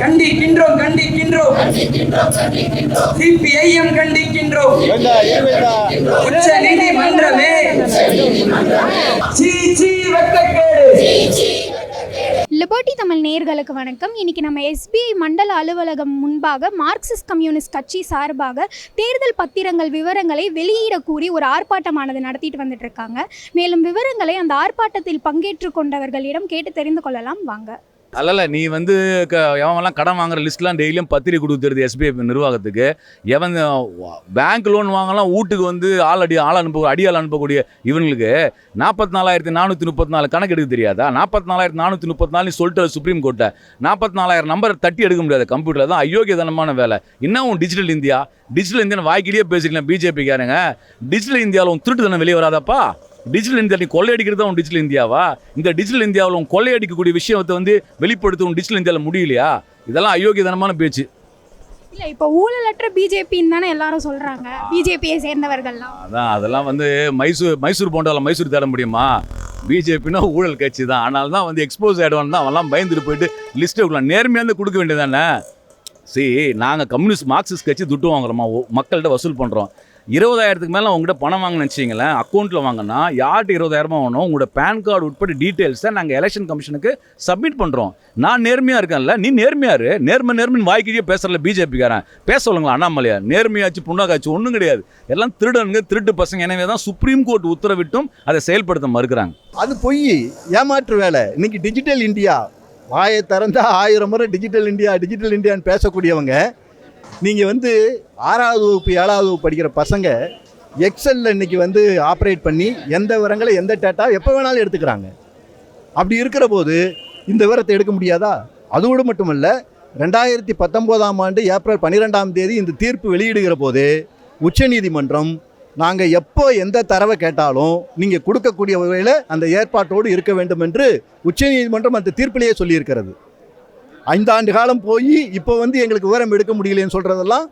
கண்டிக்கின்றோம் கண்டிக்கின்றோம். சிபிஐஎம் கண்டிக்கின்றோம். உச்ச நீதிமன்றமே. சீ சீ வெட்டக்கேடு. லிபர்ட்டி தமிழ் நேயர்களுக்கு வணக்கம். இன்னைக்கு நம்ம எஸ்பிஐ மண்டல அலுவலகம் முன்பாக மார்க்சிஸ்ட் கம்யூனிஸ்ட் கட்சி சார்பாக தேர்தல் பத்திரங்கள் விவரங்களை வெளியிட கூறி ஒரு ஆர்ப்பாட்டமானது நடத்திட்டு வந்துட்டு இருக்காங்க. மேலும் விவரங்களை அந்த ஆர்ப்பாட்டத்தில் பங்கேற்று கொண்டவர்களிடம் கேட்டு தெரிந்து கொள்ளலாம். வாங்க. அல்ல நீ வந்து க எவன்லாம் கடன் வாங்குற லிஸ்ட்லாம் டெய்லியும் பத்திரிக்கை கொடுத்துருது எஸ்பிஐ நிர்வாகத்துக்கு. எவன் பேங்க் லோன் வாங்கலாம் வீட்டுக்கு வந்து ஆள் அடி ஆள் அனுப்ப அடியால் அனுப்பக்கூடிய இவங்களுக்கு நாற்பத்தி நாலாயிரத்தி நானூற்றி முப்பத்தி நாலு கணக்கு எடுக்க தெரியாதா? நாற்பத்தி நாலாயிரத்தி நானூற்றி முப்பத்தி நாலு சொல்லிட்டு சுப்ரீம் கோர்ட்டை நாற்பத்தி நாலாயிரம் நம்பர் தட்டி எடுக்க முடியாது கம்ப்யூட்டரில் தான் அயோக்கியதனமான வேலை. இன்னும் டிஜிட்டல் இந்தியா? டிஜிட்டல் இந்தியான்னு வாய்க்கிலேயே பேசிக்கலாம் பிஜேபிக்காரங்க டிஜிட்டல் இந்தியாவில் உன் திருட்டு தானே வெளியே வராதாப்பா? டிஜிட்டல் இந்தியா நீ கொள்ளையடிக்கிறது தான் உன் டிஜிட்டல் இந்தியாவா இந்த டிஜிட்டல் இந்தியாவில் உன் கொள்ளையடிக்கக்கூடிய விஷயத்தை வந்து வெளிப்படுத்த உன் டிஜிட்டல் இந்தியாவில் முடியலையா? இதெல்லாம் அயோக்கியதனமான பேச்சு. இல்லை இப்போ ஊழலற்ற பிஜேபின்னு தானே எல்லாரும் சொல்கிறாங்க பிஜேபியை சேர்ந்தவர்கள்லாம். அதான் அதெல்லாம் வந்து மைசூர் மைசூர் போண்டாவில் மைசூர் தேட முடியுமா? பிஜேபின்னா ஊழல் கட்சி தான். ஆனால் தான் வந்து எக்ஸ்போஸ் ஆகிடுவான் தான் அவன்லாம் பயந்துட்டு போயிட்டு லிஸ்ட்டு கொடுக்கலாம் நேர்மையாக கொடுக்க வேண்டியதானே சரி நாங்கள் கம்யூனிஸ்ட் மார்க்சிஸ்ட் கட்சி துட்டு வாங்குறோமா? மக்கள்கிட்ட வசூல் பண்ணுறோம் இருபதாயிரத்துக்கு மேலே உங்கள்கிட்ட பணம் வாங்கணும்னு வச்சிங்களேன் அக்கௌண்ட்டில் வாங்கினா யார்கிட்ட இருபதாயிரமா வாங்கணும்? உங்களோட பேன் கார்டு உட்பட டீட்டெயில்ஸை நாங்கள் எலெக்ஷன் கமிஷனுக்கு சப்மிட் பண்ணுறோம் நான் நேர்மையாக இருக்கேன்ல? நீ நேர்மையாரு நேர்மை நேர்மைன்னு வாய்க்கிட்டே பேசுகிறல பிஜேபிக்காரன். பேச சொல்லுங்களா அண்ணாமலையா. நேர்மையாச்சு புண்ணாக்காச்சு ஒன்றும் கிடையாது. எல்லாம் திருடனுங்க திருட்டு பசங்க. எனவே தான் சுப்ரீம் கோர்ட் உத்தரவிட்டும் அதை செயல்படுத்த மறுக்கிறாங்க. அது பொய். ஏமாற்று வேலை. இன்னைக்கு டிஜிட்டல் இந்தியா வாயை திறந்தால் ஆயிரம் முறை டிஜிட்டல் இந்தியா டிஜிட்டல் இந்தியான்னு பேசக்கூடியவங்க நீங்கள் வந்து ஆறாவது வகுப்பு ஏழாவது வகுப்பு படிக்கிற பசங்க எக்ஸலில் இன்னைக்கு வந்து ஆப்ரேட் பண்ணி எந்த விவரங்களை எந்த டேட்டா எப்போ வேணாலும் எடுத்துக்கிறாங்க. அப்படி இருக்கிற போது இந்த விவரத்தை எடுக்க முடியாதா? அதோடு மட்டுமல்ல ரெண்டாயிரத்தி பத்தொம்போதாம் ஆண்டு ஏப்ரல் பன்னிரெண்டாம் தேதி இந்த தீர்ப்பு வெளியிடுகிற போது உச்சநீதிமன்றம் நாங்கள் எப்போ எந்த தரவை கேட்டாலும் நீங்கள் கொடுக்கக்கூடிய வகையில் அந்த ஏற்பாட்டோடு இருக்க வேண்டும் என்று உச்சநீதிமன்றம் அந்த தீர்ப்பிலேயே சொல்லியிருக்கிறது. ஐந்தாண்டு காலம் போய் இப்போ வந்து எங்களுக்கு விவரம் எடுக்க முடியலன்னு சொல்கிறதெல்லாம்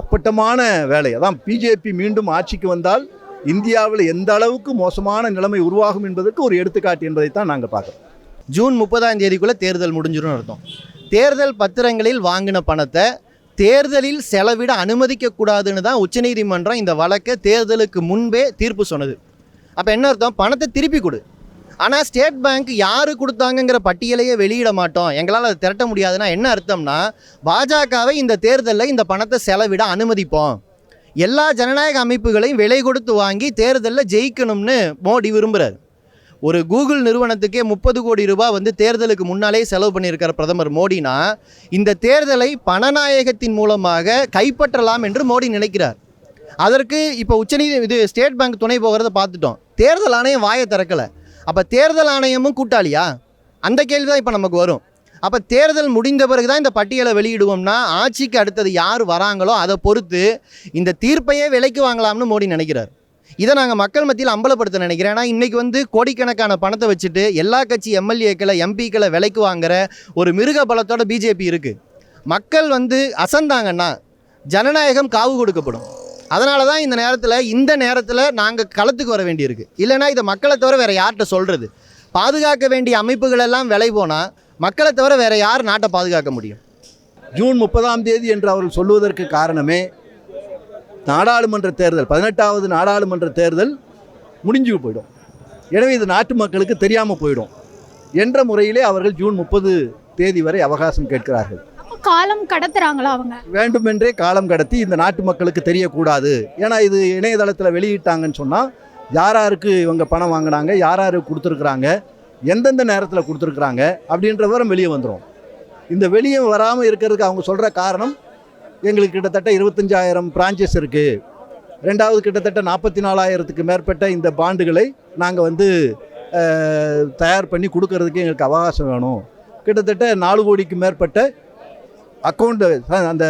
அப்பட்டமான வேலை. அதான் பிஜேபி மீண்டும் ஆட்சிக்கு வந்தால் இந்தியாவில் எந்த அளவுக்கு மோசமான நிலைமை உருவாகும் என்பதற்கு ஒரு எடுத்துக்காட்டு என்பதைத்தான் நாங்கள் பார்க்குறோம். ஜூன் முப்பதாம் தேதிக்குள்ளே தேர்தல் முடிஞ்சிடும் அர்த்தம். தேர்தல் பத்திரங்களில் வாங்கின பணத்தை தேர்தலில் செலவிட அனுமதிக்கக்கூடாதுன்னு தான் உச்சநீதிமன்றம் இந்த வழக்கை தேர்தலுக்கு முன்பே தீர்ப்பு சொன்னது. அப்போ என்ன அர்த்தம்? பணத்தை திருப்பி கொடு. ஆனால் ஸ்டேட் பேங்க் யார் கொடுத்தாங்கங்கிற பட்டியலையே வெளியிட மாட்டோம். எங்களால் அதை திரட்ட முடியாதுன்னா என்ன அர்த்தம்னா பாஜகவை இந்த தேர்தலில் இந்த பணத்தை செலவிட அனுமதிப்போம். எல்லா ஜனநாயக அமைப்புகளையும் விலை கொடுத்து வாங்கி தேர்தலில் ஜெயிக்கணும்னு மோடி விரும்புகிறார் ஒரு கூகுள் நிறுவனத்துக்கே முப்பது கோடி ரூபாய் வந்து தேர்தலுக்கு முன்னாலே செலவு பண்ணியிருக்கிற பிரதமர் மோடினா இந்த தேர்தலை பணநாயகத்தின் மூலமாக கைப்பற்றலாம் என்று மோடி நினைக்கிறார். அதற்கு இப்போ உச்சநீதி இது ஸ்டேட் பேங்க் துணை போகிறத பார்த்துட்டோம். தேர்தல் ஆணையம் வாயை திறக்கலை. அப்போ தேர்தல் ஆணையமும் கூட்டாளியா? அந்த கேள்வி தான் இப்போ நமக்கு வரும். அப்போ தேர்தல் முடிந்த பிறகு தான் இந்த பட்டியலை வெளியிடுவோம்னா ஆட்சிக்கு அடுத்தது யார் வராங்களோ அதை பொறுத்து இந்த தீர்ப்பையே விலைக்கு வாங்கலாம்னு மோடி நினைக்கிறார். இதை நாங்கள் மக்கள் மத்தியில் அம்பலப்படுத்த நினைக்கிறேன். ஏன்னா இன்றைக்கி வந்து கோடிக்கணக்கான பணத்தை வச்சுட்டு எல்லா கட்சி எம்எல்ஏக்களை எம்பிக்களை விலைக்கு வாங்குற ஒரு மிருக பலத்தோட பிஜேபி இருக்குது மக்கள் வந்து அசந்தாங்கன்னா ஜனநாயகம் காவு கொடுக்கப்படும். அதனால தான் இந்த நேரத்தில் இந்த நேரத்தில் நாங்கள் களத்துக்கு வர வேண்டியிருக்கு. இல்லைன்னா இதை மக்களை தவிர வேறு யார்கிட்ட சொல்கிறது பாதுகாக்க வேண்டிய அமைப்புகள் எல்லாம் விலை போனால் மக்களை தவிர வேறு யார் நாட்டை பாதுகாக்க முடியும்? ஜூன் முப்பதாம் தேதி என்று அவர்கள் சொல்லுவதற்கு காரணமே நாடாளுமன்ற தேர்தல் பதினெட்டாவது நாடாளுமன்ற தேர்தல் முடிஞ்சு போயிடும். எனவே இது நாட்டு மக்களுக்கு தெரியாமல் போயிடும். என்ற முறையிலே அவர்கள் ஜூன் முப்பது தேதி வரை அவகாசம் கேட்கிறார்கள். காலம் கடத்துறாங்களா அவங்க? வேண்டுமென்றே காலம் கடத்தி இந்த நாட்டு மக்களுக்கு தெரியக்கூடாது. ஏன்னா இது இணையதளத்தில் வெளியிட்டாங்கன்னு சொன்னால் யார் யாருக்கு இவங்க பணம் வாங்கினாங்க யார் யாருக்கு கொடுத்துருக்குறாங்க எந்தெந்த நேரத்தில் கொடுத்துருக்குறாங்க அப்படின்ற விவரம் வெளியே வந்துடும் இந்த வெளியே வராமல் இருக்கிறதுக்கு அவங்க சொல்கிற காரணம் எங்களுக்கு கிட்டத்தட்ட இருபத்தஞ்சாயிரம் பிரான்ச்சஸ் இருக்குது ரெண்டாவது கிட்டத்தட்ட நாற்பத்தி நாலாயிரத்துக்கு மேற்பட்ட இந்த பாண்டுகளை நாங்கள் வந்து தயார் பண்ணி கொடுக்கறதுக்கு எங்களுக்கு அவகாசம் வேணும். கிட்டத்தட்ட நாலு கோடிக்கு மேற்பட்ட அக்கௌண்ட்டு அந்த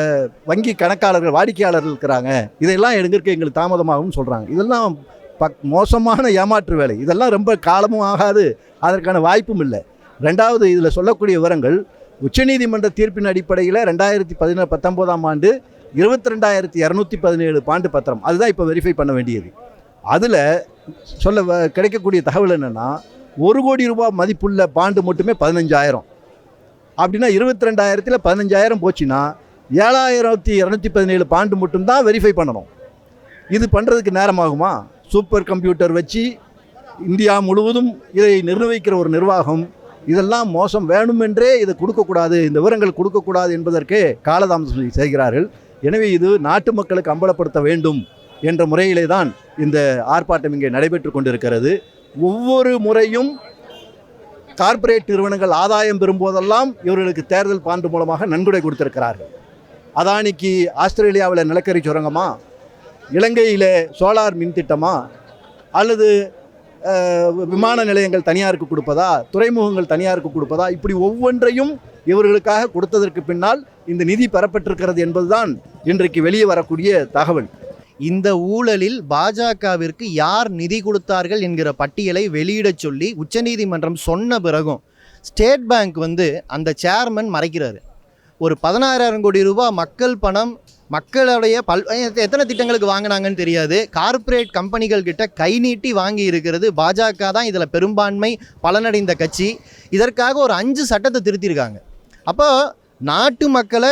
வங்கி கணக்காளர்கள் வாடிக்கையாளர்கள் இருக்கிறாங்க. இதெல்லாம் எடுக்கிறதுக்கு எங்களுக்கு தாமதமாகவும் சொல்கிறாங்க இதெல்லாம் பக் மோசமான ஏமாற்று வேலை. இதெல்லாம் ரொம்ப காலமும் ஆகாது. அதற்கான வாய்ப்பும் இல்லை. ரெண்டாவது இதில் சொல்லக்கூடிய விவரங்கள் உச்சநீதிமன்ற தீர்ப்பின் அடிப்படையில் ரெண்டாயிரத்தி பதினேழு பத்தொம்போதாம் ஆண்டு இருபத்தி ரெண்டாயிரத்தி இரநூத்தி பதினேழு பாண்டு பத்திரம். அதுதான் இப்போ வெரிஃபை பண்ண வேண்டியது. அதில் சொல்ல கிடைக்கக்கூடிய தகவல் என்னென்னா ஒரு கோடி ரூபாய் மதிப்புள்ள பாண்டு மட்டுமே பதினஞ்சாயிரம். அப்படின்னா இருபத்தி ரெண்டாயிரத்தில் பதினஞ்சாயிரம் போச்சுன்னா ஏழாயிரத்தி இரநூத்தி பதினேழு பாண்டு மட்டும்தான் வெரிஃபை பண்ணணும். இது பண்ணுறதுக்கு நேரமாகுமா? சூப்பர் கம்ப்யூட்டர் வச்சு இந்தியா முழுவதும் இதை நிர்ணயிக்கிற ஒரு நிர்வாகம் இதெல்லாம் மோசம் வேணுமென்றே இதை கொடுக்கக்கூடாது இந்த விவரங்கள் கொடுக்கக்கூடாது என்பதற்கே காலதாமதம் செய்கிறார்கள். எனவே இது நாட்டு மக்களுக்கு அம்பலப்படுத்த வேண்டும் என்ற முறையிலே தான் இந்த ஆர்ப்பாட்டம் இங்கே நடைபெற்று கொண்டிருக்கிறது. ஒவ்வொரு முறையும் கார்ப்பரேட் நிறுவனங்கள் ஆதாயம் பெறும்போதெல்லாம் இவர்களுக்கு தேர்தல் பாண்டு மூலமாக நன்கொடை கொடுத்திருக்கிறார்கள். அதானிக்கு ஆஸ்திரேலியாவில் நிலக்கரி சுரங்கமா? இலங்கையில் சோலார் மின் திட்டமா அல்லது விமான நிலையங்கள் தனியாருக்கு கொடுப்பதா? துறைமுகங்கள் தனியாருக்கு கொடுப்பதா? இப்படி ஒவ்வொன்றையும் இவர்களுக்காக கொடுத்ததற்கு பின்னால் இந்த நிதி பெறப்பட்டிருக்கிறது என்பதுதான் இன்றைக்கு வெளியே வரக்கூடிய தகவல். இந்த ஊழலில் பாஜகவிற்கு யார் நிதி கொடுத்தார்கள் என்கிற பட்டியலை வெளியிடச் சொல்லி உச்சநீதிமன்றம் சொன்ன பிறகும் ஸ்டேட் பேங்க் வந்து அந்த சேர்மன் மறைக்கிறாரு. ஒரு பதினாறாயிரம் கோடி ரூபாய் மக்கள் பணம் மக்களுடைய பல் எத்தனை திட்டங்களுக்கு வாங்கினாங்கன்னு தெரியாது. கார்ப்பரேட் கம்பெனிகள் கிட்ட கை நீட்டி வாங்கி இருக்கிறது பாஜக தான். இதில் பெரும்பான்மை பலனடைந்த கட்சி. இதற்காக ஒரு அஞ்சு சட்டத்தை திருத்தியிருக்காங்க அப்போ நாட்டு மக்களை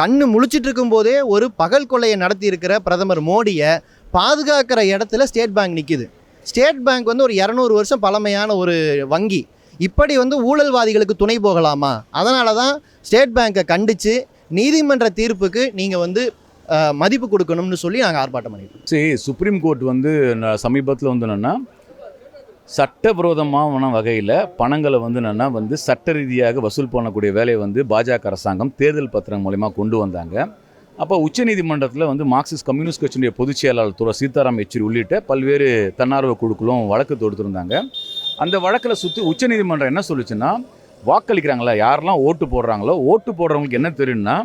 கண்ணு முழிச்சிட்டு இருக்கும்போதே ஒரு பகல் கொள்ளையை நடத்தி இருக்கிற பிரதமர் மோடியை பாதுகாக்கிற இடத்துல ஸ்டேட் பேங்க் நிற்கிது ஸ்டேட் பேங்க் வந்து ஒரு இரநூறு வருஷம் பழமையான ஒரு வங்கி. இப்படி வந்து ஊழல்வாதிகளுக்கு துணை போகலாமா? அதனால தான் ஸ்டேட் பேங்க்கை கண்டித்து நீதிமன்ற தீர்ப்புக்கு நீங்கள் வந்து மதிப்பு கொடுக்கணும்னு சொல்லி நாங்கள் ஆர்ப்பாட்டம் பண்ணிட்டோம் சரி சுப்ரீம் கோர்ட் வந்து சமீபத்தில் வந்து என்னென்னா சட்டவிரோதமான வகையில் பணங்களை வந்து என்னென்னா வந்து சட்ட ரீதியாக வசூல் பண்ணக்கூடிய வேலையை வந்து பாஜக அரசாங்கம் தேர்தல் பத்திரம் மூலயமா கொண்டு வந்தாங்க. அப்போ உச்சநீதிமன்றத்தில் வந்து மார்க்சிஸ்ட் கம்யூனிஸ்ட் கட்சியினுடைய பொதுச் செயலாளர் துறை சீதாராம் யெச்சூரி உள்ளிட்ட பல்வேறு தன்னார்வ குழுக்களும் வழக்கு தொடுத்திருந்தாங்க. அந்த வழக்கில் சுற்றி உச்சநீதிமன்றம் என்ன சொல்லுச்சுன்னா வாக்களிக்கிறாங்களா? யாரெல்லாம் ஓட்டு போடுறாங்களோ ஓட்டு போடுறவங்களுக்கு என்ன தெரியும்னா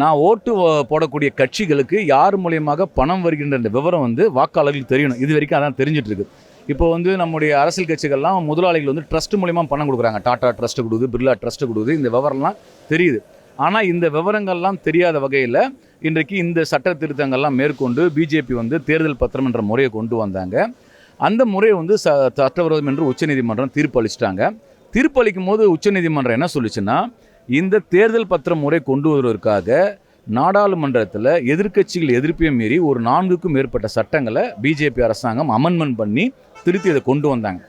நான் ஓட்டு போடக்கூடிய கட்சிகளுக்கு யார் மூலியமாக பணம் வருகின்ற இந்த விவரம் வந்து வாக்காளர்களுக்கு தெரியணும். இது வரைக்கும் அதான் தெரிஞ்சிட்ருக்கு இப்போ வந்து நம்முடைய அரசியல் கட்சிகள்லாம் முதலாளிகள் வந்து ட்ரஸ்ட் மூலியமாக பணம் கொடுக்குறாங்க. டாடா ட்ரஸ்ட் கொடுக்குது பிர்லா ட்ரஸ்ட் கொடுக்குது இந்த விவரம்லாம் தெரியுது. ஆனால் இந்த விவரங்கள்லாம் தெரியாத வகையில் இன்றைக்கு இந்த சட்ட திருத்தங்கள்லாம் மேற்கொண்டு பிஜேபி வந்து தேர்தல் பத்திரம் என்ற முறையை கொண்டு வந்தாங்க. அந்த முறையை வந்து ச சட்டவிரோதம் என்று உச்சநீதிமன்றம் தீர்ப்பு அளிச்சிட்டாங்க தீர்ப்பு அளிக்கும் போது உச்சநீதிமன்றம் என்ன சொல்லுச்சுன்னா இந்த தேர்தல் பத்திர முறை கொண்டு வருவதற்காக நாடாளுமன்றத்தில் எதிர்க்கட்சிகள் எதிர்ப்பையும் மீறி ஒரு நான்குக்கும் மேற்பட்ட சட்டங்களை பிஜேபி அரசாங்கம் அமெண்ட்மெண்ட் பண்ணி திருத்தி அதை கொண்டு வந்தாங்க.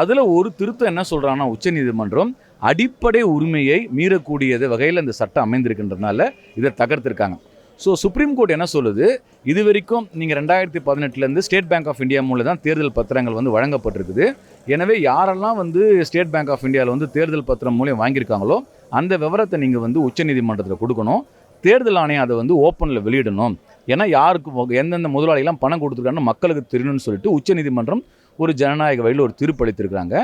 அதில் ஒரு திருத்தம் என்ன சொல்கிறாங்கன்னா உச்சநீதிமன்றம் அடிப்படை உரிமையை மீறக்கூடியது வகையில் இந்த சட்டம் அமைந்திருக்கின்றதுனால இதை தகர்த்திருக்காங்க. ஸோ சுப்ரீம் கோர்ட் என்ன சொல்லுது? இது வரைக்கும் நீங்கள் ரெண்டாயிரத்தி பதினெட்டுலேருந்து ஸ்டேட் பேங்க் ஆஃப் இந்தியா மூலம் தான் தேர்தல் பத்திரங்கள் வந்து வழங்கப்பட்டிருக்குது. எனவே யாரெல்லாம் வந்து ஸ்டேட் பேங்க் ஆஃப் இந்தியாவில் வந்து தேர்தல் பத்திரம் மூலியம் வாங்கியிருக்காங்களோ அந்த விவரத்தை நீங்கள் வந்து உச்சநீதிமன்றத்தில் கொடுக்கணும். தேர்தல் ஆணையம் அதை வந்து ஓப்பனில் வெளியிடணும். ஏன்னா யாருக்கு எந்தெந்த முதலாளிகளாம் பணம் கொடுத்துருக்காங்கன்னு மக்களுக்கு தெரியணும்னு சொல்லிட்டு உச்சநீதிமன்றம் ஒரு ஜனநாயக வழியில் ஒரு தீர்ப்பளித்திருக்கிறாங்க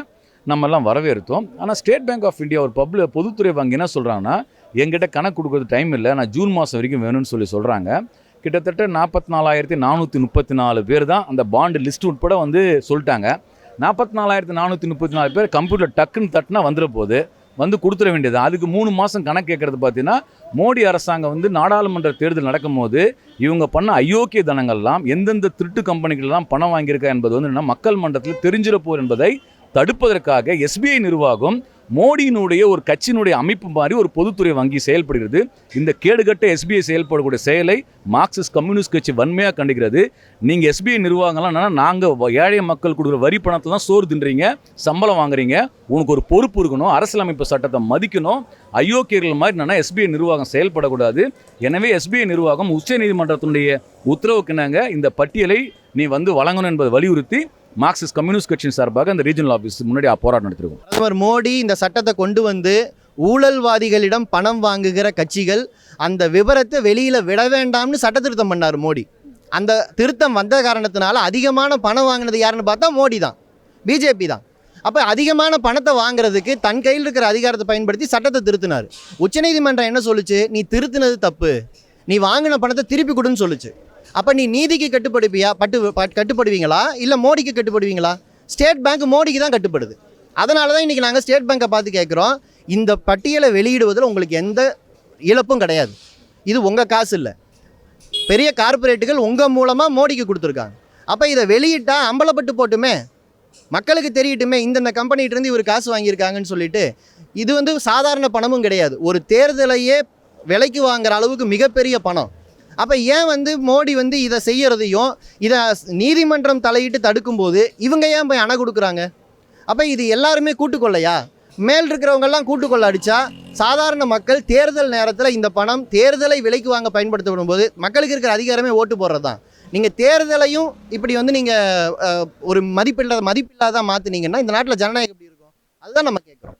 நம்மெல்லாம் வரவேற்றோம் ஆனால் ஸ்டேட் பேங்க் ஆஃப் இந்தியா ஒரு பப்ளி பொதுத்துறை வங்கி என்ன சொல்கிறாங்கன்னா எங்கிட்ட கணக்கு கொடுக்கறது டைம் இல்லை. நான் ஜூன் மாதம் வரைக்கும் வேணும்னு சொல்லி சொல்கிறாங்க கிட்டத்தட்ட நாற்பத்தி நாலாயிரத்தி நானூற்றி முப்பத்தி நாலு பேர் தான் அந்த பாண்டு லிஸ்ட் உட்பட வந்து சொல்லிட்டாங்க. நாற்பத்தி நாலாயிரத்தி நானூற்றி முப்பத்தி நாலு பேர் கம்ப்யூட்டர் டக்குன்னு தட்டுனா வந்துட போகுது. வந்து கொடுத்துட வேண்டியது. அதுக்கு மூணு மாதம் கணக்கு கேட்கறது பார்த்தீங்கன்னா மோடி அரசாங்கம் வந்து நாடாளுமன்ற தேர்தல் நடக்கும்போது இவங்க பண்ண அயோக்கிய தனங்கள்லாம் எந்தெந்த திருட்டு கம்பெனிகள்லாம் பணம் வாங்கியிருக்கா என்பது வந்து என்னன்னா மக்கள் மன்றத்தில் தெரிஞ்சிட போர் என்பதை தடுப்பதற்காக எஸ்பிஐ நிர்வாகம் மோடியினுடைய ஒரு கட்சியினுடைய அமைப்பு மாதிரி ஒரு பொதுத்துறை வங்கி செயல்படுகிறது. இந்த கேடுகட்ட எஸ்பிஐ செயல்படக்கூடிய செயலை மார்க்சிஸ்ட் கம்யூனிஸ்ட் கட்சி வன்மையாக கண்டுகிறது நீங்கள் எஸ்பிஐ நிர்வாகம்லாம் என்னன்னா நாங்கள் ஏழை மக்கள் கொடுக்குற வரி பணத்தை தான் சோறு தின்றீங்க சம்பளம் வாங்குறீங்க. உனக்கு ஒரு பொறுப்பு இருக்கணும் அரசியலமைப்பு சட்டத்தை மதிக்கணும். அயோக்கியர்கள் மாதிரி என்னன்னா எஸ்பிஐ நிர்வாகம் செயல்படக்கூடாது. எனவே எஸ்பிஐ நிர்வாகம் உச்சநீதிமன்றத்தினுடைய உத்தரவுக்கு நாங்கள் இந்த பட்டியலை நீ வந்து வழங்கணும் என்பதை வலியுறுத்தி மார்க்சிஸ்ட் கம்யூனிஸ்ட் கட்சியின் சார்பாக அந்த ரீஜனல் ஆஃபீஸ் முன்னாடி போராட்டம் நடத்திருக்கோம். பிரதமர் மோடி இந்த சட்டத்தை கொண்டு வந்து ஊழல்வாதிகளிடம் பணம் வாங்குகிற கட்சிகள் அந்த விவரத்தை வெளியில் விட வேண்டாம்னு சட்ட திருத்தம் பண்ணார் மோடி. அந்த திருத்தம் வந்த காரணத்தினால அதிகமான பணம் வாங்கினது யாருன்னு பார்த்தா மோடி தான். பிஜேபி தான். அப்போ அதிகமான பணத்தை வாங்குறதுக்கு தன் கையில் இருக்கிற அதிகாரத்தை பயன்படுத்தி சட்டத்தை திருத்தினார். உச்சநீதிமன்றம் என்ன சொல்லுச்சு? நீ திருத்தினது தப்பு. நீ வாங்கின பணத்தை திருப்பி கொடுன்னு சொல்லுச்சு. அப்போ நீ நீதிக்கு கட்டுப்படுப்பியா? பட்டு பட்- கட்டுப்படுவீங்களா? இல்லை மோடிக்கு கட்டுப்படுவீங்களா? ஸ்டேட் பேங்க் மோடிக்கு தான் கட்டுப்படுது. அதனால தான் இன்றைக்கி நாங்கள் ஸ்டேட் பேங்க்கை பார்த்து கேட்குறோம். இந்த பட்டியலை வெளியிடுவதில் உங்களுக்கு எந்த இழப்பும் கிடையாது. இது உங்கள் காசு இல்லை. பெரிய கார்ப்பரேட்டுகள் உங்கள் மூலமாக மோடிக்கு கொடுத்துருக்காங்க. அப்போ இதை வெளியிட்டால் அம்பலப்பட்டு போட்டுமே. மக்களுக்கு தெரியட்டுமே இந்தந்த கம்பெனிகிட்டேருந்து இவர் காசு வாங்கியிருக்காங்கன்னு சொல்லிட்டு இது வந்து சாதாரண பணமும் கிடையாது. ஒரு தேர்தலையே விலைக்கு வாங்குற அளவுக்கு மிகப்பெரிய பணம். அப்போ ஏன் வந்து மோடி வந்து இதை செய்யறதையும் இதை நீதிமன்றம் தலையிட்டு தடுக்கும்போது இவங்க ஏன் போய் அணை கொடுக்குறாங்க? அப்போ இது எல்லாருமே கூட்டுக்கொள்ளையா? மேல் இருக்கிறவங்கெல்லாம் கூட்டுக்கொள்ள அடித்தா சாதாரண மக்கள் தேர்தல் நேரத்தில் இந்த பணம் தேர்தலை விலைக்கு வாங்க பயன்படுத்தப்படும் போது மக்களுக்கு இருக்கிற அதிகாரமே ஓட்டு போடுறது தான் நீங்கள் தேர்தலையும் இப்படி வந்து நீங்கள் ஒரு மதிப்பில்லாத மதிப்பில்லாத மாற்றினீங்கன்னா இந்த நாட்டில் ஜனநாயகம் எப்படி இருக்கும்? அதுதான் நம்ம கேட்குறோம்